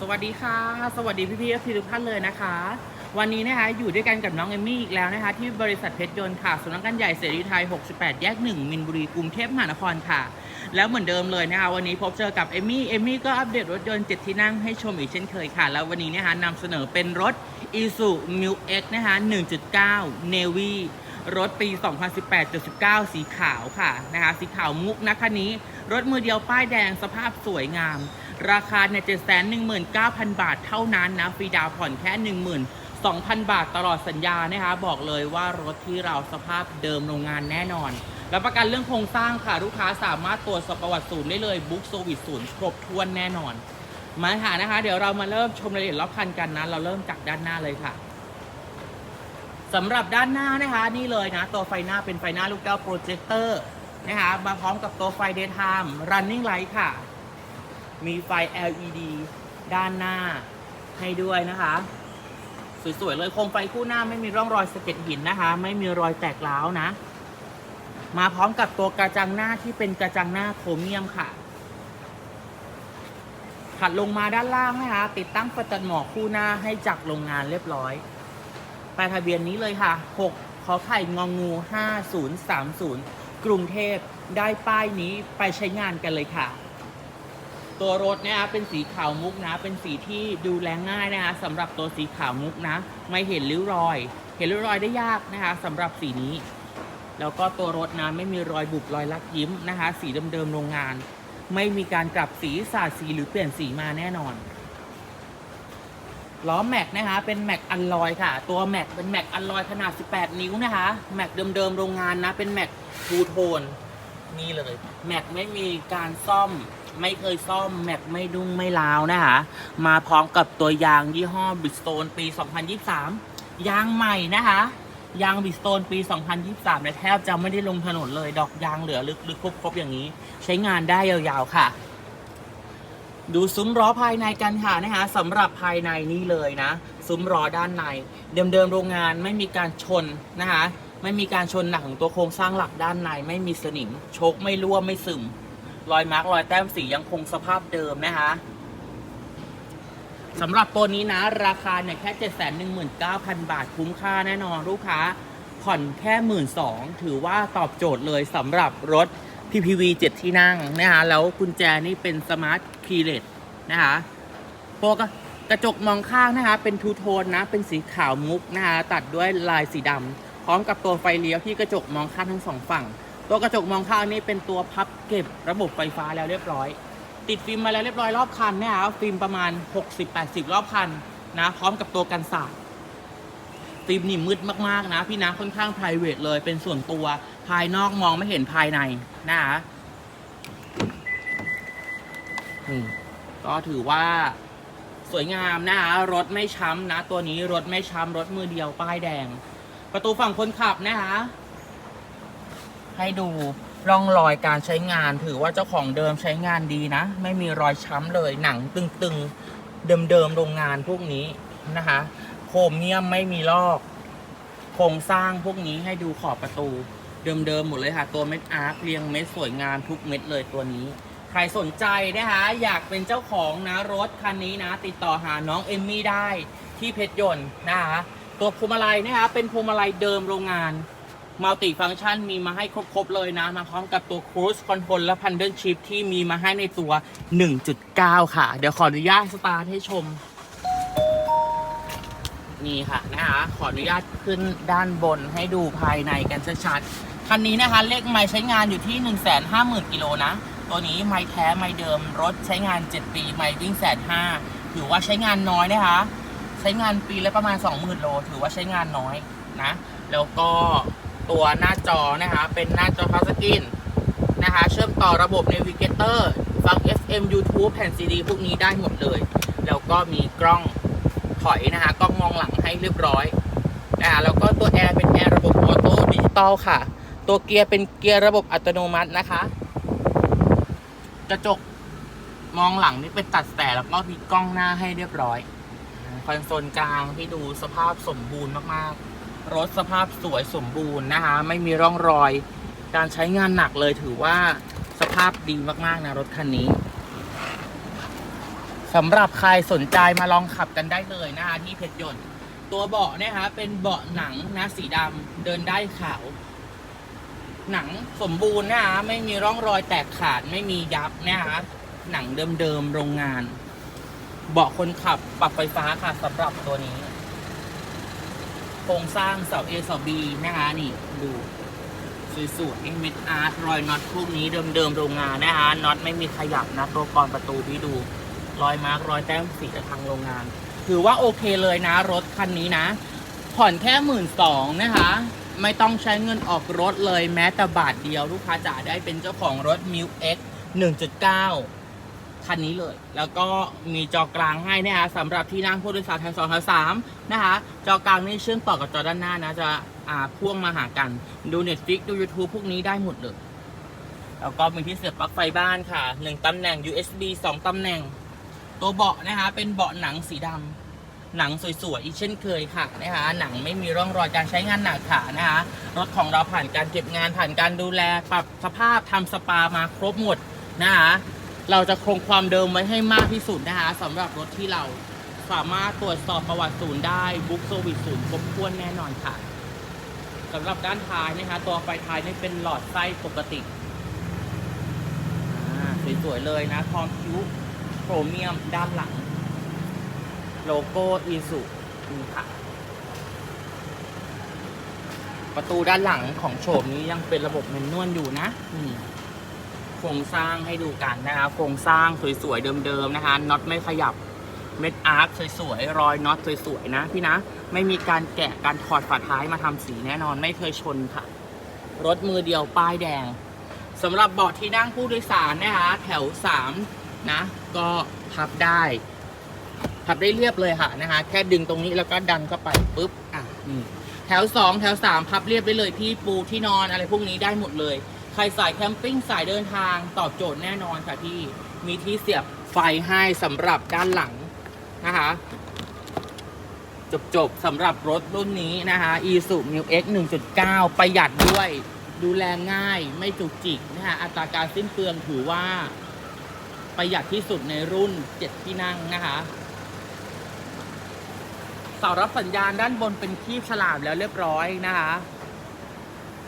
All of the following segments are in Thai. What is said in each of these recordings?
สวัสดีค่ะ สวัสดีพี่พี่ทุกท่านเลยนะคะ วันนี้นะคะอยู่ด้วยกันกับน้องเอมมี่อีกแล้วนะคะ ที่บริษัทเพชรยนต์ค่ะสำนักงานใหญ่เสรีไทย 68 แยก 1 มินบุรีกรุงเทพมหานครค่ะ แล้วเหมือนเดิมเลยนะคะวันนี้พบเจอกับเอมมี่เอมมี่ก็อัปเดตรถยนต์7ที่นั่งให้ชมอีกเช่นเคยค่ะ แล้ววันนี้นะคะนำเสนอเป็นรถ i s u m i l X นะคะ 1.9 Navy รถปี 2018-19 สีขาวค่ะนะคะสีขาวมุกนะคันนี้ รถมือเดียวป้ายแดงสภาพสวยงาม ราคาเนี่ยเจ็ดแสนหนึ่งหมื่นเก้าพันบาทเท่านั้นนะฟรีดาวผ่อนแค่หนึ่งหมื่นสองพันบาทตลอดสัญญานะคะ บอกเลยว่ารถที่เราสภาพเดิมโรงงานแน่นอนแล้วประกันเรื่องโครงสร้างค่ะ ลูกค้าสามารถตรวจสอบประวัติศูนย์ได้เลยบุ๊กโซวิสศูนย์ครบถ้วนแน่นอน มาค่ะนะคะ เดี๋ยวเรามาเริ่มชมรายละเอียดรอบคันกันนะ เราเริ่มจากด้านหน้าเลยค่ะสำหรับด้านหน้านะคะนี่เลยนะ ตัวไฟหน้าเป็นไฟหน้าลูกแก้วโปรเจคเตอร์นะคะมาพร้อมกับตัวไฟ daytime running light ค่ะ มีไฟ LED ด้านหน้าให้ด้วยนะคะ สวยๆเลยโคมไฟคู่หน้าไม่มีร่องรอยสะเก็ดหินนะคะ ไม่มีรอยแตกร้าวนะ มาพร้อมกับตัวกระจังหน้าที่เป็นกระจังหน้าโครเมียมค่ะถัดลงมาด้านล่างนะคะ ติดตั้งประจันหมอกคู่หน้าให้จากโรงงานเรียบร้อยปลายทะเบียนนี้เลยค่ะ 6 ขอไข่งองู5030 กรุงเทพได้ป้ายนี้ไปใช้งานกันเลยค่ะ ตัวรถเนี่ยเป็นสีขาวมุกนะ เป็นสีที่ดูแลง่ายนะคะสำหรับตัวสีขาวมุกนะ ไม่เห็นริ้วรอย เห็นริ้วรอยได้ยากนะคะสำหรับสีนี้ แล้วก็ตัวรถนะไม่มีรอยบุบรอยลักยิ้มนะคะ สีเดิมๆโรงงาน ไม่มีการกลับสีสาดสีหรือเปลี่ยนสีมาแน่นอนล้อแม็กนะคะเป็นแม็กอัลลอยค่ะ ตัวแม็กเป็นแม็กอัลลอยขนาด 18 นิ้วนะคะแม็กเดิมๆโรงงานนะ เป็นแม็กทูโทนนี่เลยแม็กไม่มีการซ่อม ไม่เคยซ่อมแม็กไม่ดุ้งไม่ลาวนะคะ มาพร้อมกับตัวยางยี่ห้อบิสโตนปี 2023 ยางใหม่นะคะ ยางบิสโตนปี 2023เนี่ยแทบจะไม่ได้ลงถนนเลย ดอกยางเหลือลึกๆครบๆอย่างนี้ ใช้งานได้ยาวๆค่ะ ดูซุ้มล้อภายในกันค่ะนะคะสำหรับภายในนี่เลยนะ ซุ้มล้อด้านใน เดิมๆโรงงานไม่มีการชนนะคะ ไม่มีการชนหนักของตัวโครงสร้างหลักด้านใน ไม่มีสนิมโชคไม่รั่วไม่ซึม รอยมาร์กรอยแต้มสียังคงสภาพเดิมนะคะสำหรับตัวนี้นะ ราคาเนี่ยแค่ 719,000 บาทคุ้มค่าแน่นอนลูกค้า ผ่อนแค่1 2ื่นสองถือว่าตอบโจทย์เลยสำหรับรถ PPV 7 ที่นั่งนะคะแล้วกุญแจนี่เป็นสมาร์ทคีเลสนะคะตัวกระกระจกมองข้างนะคะเป็นทูโทนนะ เป็นสีขาวมุกนะคะตัดด้วยลายสีดำพร้อมกับตัวไฟเลี้ยวที่กระจกมองข้างทั้งสองฝั่ง ตัวกระจกมองข้างนี้เป็นตัวพับเก็บระบบไฟฟ้าแล้วเรียบร้อย ติดฟิล์มมาแล้วเรียบร้อยรอบคันเนี่ยครับฟิล์มประมาณ 60-80 รอบคันนะพร้อมกับตัวกันสาดฟิล์มนี่มืดมากๆนะ พี่นะค่อนข้าง p r i v a t เลยเป็นส่วนตัวภายนอกมองไม่เห็นภายในนะคะนี่ก็ถือว่าสวยงามนะคะรถไม่ช้ำนะ ตัวนี้รถไม่ช้ำรถมือเดียวป้ายแดง ประตูฝั่งคนขับนะคะ ให้ดูร่องรอยการใช้งาน ถือว่าเจ้าของเดิมใช้งานดีนะ ไม่มีรอยช้ำเลยหนังตึงๆ เดิมๆโรงงานพวกนี้นะคะ โครเมียมไม่มีลอกโครงสร้างพวกนี้ให้ดูขอบประตู เดิมๆหมดเลยค่ะ ตัวเม็ดอาร์คเรียงเม็ดสวยงามทุกเม็ดเลยตัวนี้ ใครสนใจนะคะอยากเป็นเจ้าของนะรถคันนี้นะ ติดต่อหาน้องเอมมี่ได้ที่เพชรยนต์นะคะตัวพวงมาลัยนะคะเป็นพวงมาลัยเดิมโรงงาน มัลติฟัง c t ชันมีมาให้ครบ ๆ เลยนะ มาพร้อมกับตัว Cruise Control และ Paddle Shift ที่มีมาให้ในตัว 1.9 ค่ะ เดี๋ยวขออนุญาตสตาร์ทให้ชม นี่ค่ะนะคะขออนุญาตขึ้นด้านบนให้ดูภายในกันชัดๆคันนี้นะคะ เลขไม้ใช้งานอยู่ที่ 1 5 0 0 0 0 กิโลนะ ตัวนี้ไม้แท้ไม้เดิมรถใช้งาน 7 ปีไม้วิ่งแสนห้าถือว่าใช้งานน้อยนะคะ ใช้งานปีละประมาณ 20,000 โล ถือว่าใช้งานน้อยนะ แล้วก็ ตัวหน้าจอนะคะ เป็นหน้าจอทัชสกรีนนะคะ เชื่อมต่อระบบ Navigator ฟัง FM YouTube แผ่น CD พวกนี้ได้หมดเลย แล้วก็มีกล้องถอยนะคะ กล้องมองหลังให้เรียบร้อยนะคะแล้วก็ตัวแอร์เป็นแอร์ระบบออโต้ดิจิตอลค่ะ ตัวเกียร์เป็นเกียร์ระบบอัตโนมัตินะคะ กระจกมองหลังนี่เป็นตัดแต่แล้วก็มีกล้องหน้าให้เรียบร้อยคอนโซลกลางที่ดูสภาพสมบูรณ์มากๆ รถสภาพสวยสมบูรณ์นะคะ ไม่มีร่องรอย การใช้งานหนักเลยถือว่าสภาพดีมาก ๆ นะ รถคันนี้สำหรับใครสนใจมาลองขับกันได้เลยนะคะที่เพชรยนต์ ตัวเบาะนะคะเป็นเบาะหนังนะสีดำเดินได้ขาว หนังสมบูรณ์นะคะไม่มีร่องรอยแตกขาดไม่มียับนะคะหนังเดิมๆโรงงาน เบาะคนขับปรับไฟฟ้าค่ะสำหรับตัวนี้ โครงสร้างเสา A เสา B นะคะ นี่ดูสวยๆเม็ดอาร์ตรอยน็อตพวกนี้เดิมๆโรงงานนะคะน็อตไม่มีขยับนะตัวกรประตูพี่ดู รอยมาร์กรอยแต้มสีจากทางโรงงาน ถือว่าโอเคเลยนะรถคันนี้นะ ผ่อนแค่หมื่นสองนะคะ ไม่ต้องใช้เงินออกรถเลยแม้แต่บาทเดียว ลูกค้าจะได้เป็นเจ้าของรถ m ิ X 1.9 คันนี้เลย แล้วก็มีจอกลางให้นะคะสำหรับที่นั่งผู้โดยสารแถวสองแถวสามนะคะจอกลางนี่เชื่อมต่อกับจอด้านหน้านะจะอ่าพ่วงมาหากัน ดู Netflix ดู YouTube พวกนี้ได้หมดเลย แล้วก็มีที่เสียบปลั๊กไฟบ้านค่ะ1ตำแหน่ง USB 2ตำแหน่ง ตัวเบาะนะคะเป็นเบาะหนังสีดำหนังสวยๆอีกเช่นเคยค่ะนะคะหนังไม่มีร่องรอยการใช้งานหนักค่ะนะคะรถของเราผ่านการเก็บงานผ่านการดูแลปรับสภาพทำสปามาครบหมดนะคะ เราจะคงความเดิมไว้ให้มากที่สุดนะคะสำหรับรถที่เราสามารถตรวจสอบประวัติศูนย์ได้บุ๊กโซวิสศูนย์ครบถ้วนแน่นอนค่ะสำหรับด้านท้ายนะคะ ตัวไฟท้ายนี่เป็นหลอดไส้ปกติสวยๆเลยนะทองคิ้วโครเมียมด้านหลัง โลโก้อีสุนี่ค่ะ ประตูด้านหลังของโฉมนี้ยังเป็นระบบแมนนวลอยู่นะนี่โครงสร้างให้ดูกันนะคะโครงสร้างสวยๆเดิมๆนะคะน็อตไม่ขยับเม็ดอาร์คสวยๆรอยน็อตสวยๆนะพี่นะ ไม่มีการแกะการถอดฝาท้ายมาทำสีแน่นอนไม่เคยชนค่ะ รถมือเดียวป้ายแดงสำหรับเบาะที่นั่งผู้โดยสารนะคะแถวสามนะก็พับได้พับได้เรียบเลยค่ะนะคะแค่ดึงตรงนี้แล้วก็ดันเข้าไปปุ๊บอะนี่แถวสองแถวสามพับเรียบได้เลยที่ปูที่นอนอะไรพวกนี้ได้หมดเลย ใครสายแคมปิ้งสายเดินทางตอบโจทย์แน่นอนค่ะพี่ มีที่เสียบไฟให้สำหรับด้านหลังนะคะ จบจบๆสำหรับรถรุ่นนี้นะคะ e s u m x 1.9 ประหยัดด้วย ดูแลง่ายไม่จุกจิกนะคะอัตราการสิ้นเปลืองถือว่า ประหยัดที่สุดในรุ่น 7 ที่นั่งนะคะเสารับสัญญาณด้านบนเป็นคีบฉลามแล้วเรียบร้อยนะคะ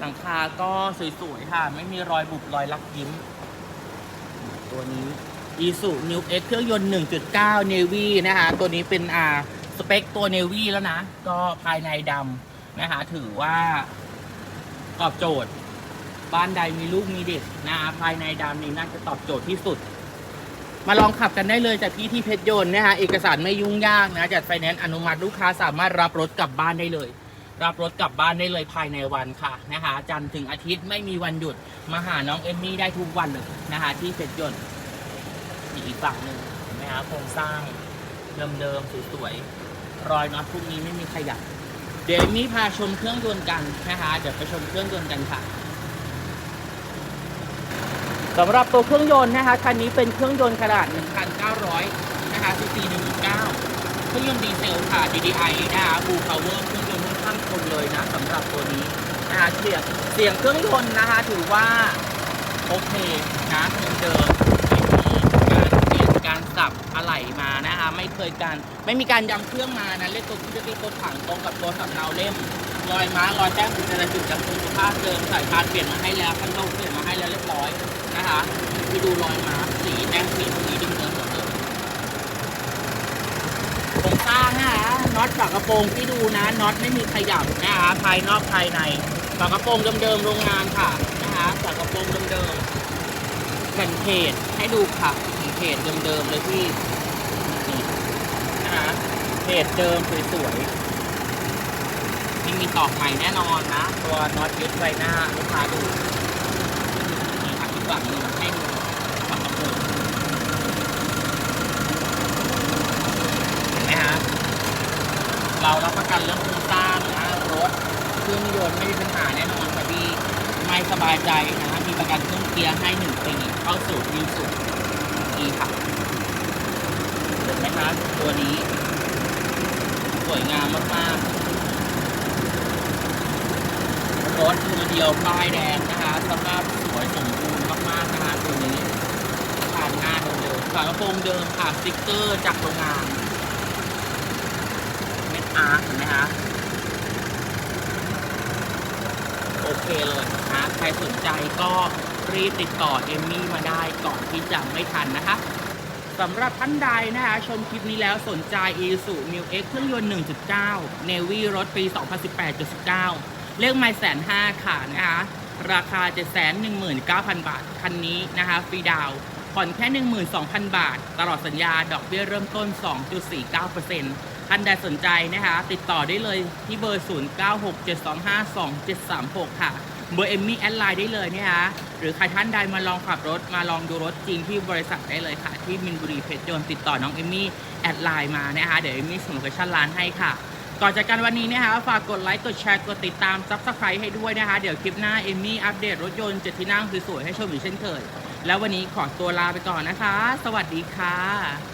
หลังคาก็สวยๆค่ะ ไม่มีรอยบุบรอยลักยิ้ม ตัวนี้ i s u New X เครื่องยนต์ 1.9 Navy นะคะ ตัวนี้เป็นอ่าสเปคตัว Navy แล้วนะ ก็ภายในดำนะคะ ถือว่าตอบโจทย์ บ้านใดมีลูกมีเด็กนะภายในดำนี่น่าจะตอบโจทย์ที่สุด มาลองขับกันได้เลยจากพี่ที่เพชรยนต์นะคะเอกสารไม่ยุ่งยากนะจัดไฟแนนซ์อนุมัติลูกค้าสามารถรับรถกลับบ้านได้เลย รับรถกลับบ้านได้เลยภายในวันค่ะนะคะ จันทร์ถึงอาทิตย์ไม่มีวันหยุดมาหาน้องเอมมี่ได้ทุกวันเลยนะคะ ที่เพชรยนต์นี่อีกฝั่งหนึ่งเห็นไหมคะโครงสร้างเดิมๆสวยๆรอยน็อตพวกนี้ไม่มีขยับเดี๋ยวเอมมี่พาชมเครื่องยนต์กันนะคะเดี๋ยวไปชมเครื่องยนต์กันค่ะสำหรับตัวเครื่องยนต์นะคะคันนี้เป็นเครื่องยนต์ขนาด 1,900 นะคะ cc 1.9เครื่องยนต์ดีเซลค่ะ DDI นะคะ Blue Power เครื่องยนต์ค่อนข้าง ทนเลยนะสำหรับตัวนี้นะคะเสียงเสียงเครื่องยนต์นะคะ ถือว่าโอเคนะเดิมไม่มีการเปลี่ยนการสับอะไหล่มานะคะไม่เคยการไม่มีการยำเครื่องมานะเล่นตัวที่เรียกตัวถังตรงกับตัวสำเนาเล่มรอยม้ารอยแต้มถึงจะจุดจากคุณภาพเดิมสายพานเปลี่ยนมาให้แล้วข้างนอกเปลี่ยนมาให้แล้วเรียบร้อยนะคะไปดูรอยม้าสีแต้มสีตรงนี้ดิมๆหมดเลยโครงสร้างนะคะน็อต ฝากระโปรงที่ดูนะน็อตไม่มีขยับนะคะภายนอกภายในฝากระโปรงเดิมๆโรงงานค่ะนะคะฝากระโปรงเดิมๆแผ่นเพจให้ดูค่ะแผ่นเพจเดิมๆเลยที่นี่นะคะเพจเดิมสวยๆไม่มีตอกใหม่แน่นอนนะ ตัวน็อตยึดไว้หน้าลูกค้าดูนี่ครับอีกฝั่งนึงให้ดูฝั่งกระโปรงเห็นไหมฮะ เรารับประกันเรื่องโครงสร้างนะรถเครื่องยนต์ไม่มีปัญหาแน่นอนค่ะพี่ไม่สบายใจนะมีประกันเครื่องเกียร์ให้หนึ่งปีเข้าสู่วิวสุดดีค่ะเห็นไหมคะตัวนี้สวยงามมากๆรถมือเดียวป้ายแดงนะคะสภาพสวยสมบูรณ์มากๆนะคะตัวนี้ผ่านหน้าเดิมๆฝากระโปรงเดิมค่ะสติกเกอร์จากโรงงาน อาร์ตเห็นไหมคะโอเคเลยนะใครสนใจก็รีบติดต่อเอมมี่มาได้ก่อนที่จะไม่ทันนะคะสำหรับท่านใดนะคะ ชมคลิปนี้แล้วสนใจ i s u New X เครื่องยนต์ 1.9 Navy รถปี 2018-19 เลขไม่แสนห้าค่ะนะคะ ราคา 719,000 บาท คันนี้นะคะ ฟรีดาวผ่อนแค่ 12,000 บาท ตลอดสัญญา ดอกเบี้ยเริ่มต้น 2.49%านใดสนใจนะคะ ติดต่อได้เลยที่เบอร์ 0967252736 ค่ะ เบอร์เอมมี่แอดไลน์ได้เลยนะคะ หรือใครท่านใดมาลองขับรถมาลองดูรถจริงที่บริษัทได้เลยค่ะ ที่มินบุรีเพชรยนต์ติดต่อน้องเอมมี่แอดไลน์มานะคะ เดี๋ยวเอมมี่ส่งโลเคชั่นร้านให้ค่ะก่อนจากกันวันนี้นะคะฝากกดไลค์ กดแชร์ กดติดตาม Subscribe ให้ด้วยนะคะ เดี๋ยวคลิปหน้าเอมมี่อัปเดตรถยนต์เจ็ดที่นั่งสวยๆให้ชมอีกเช่นเคย แล้ววันนี้ขอตัวลาไปก่อนนะคะ สวัสดีค่ะ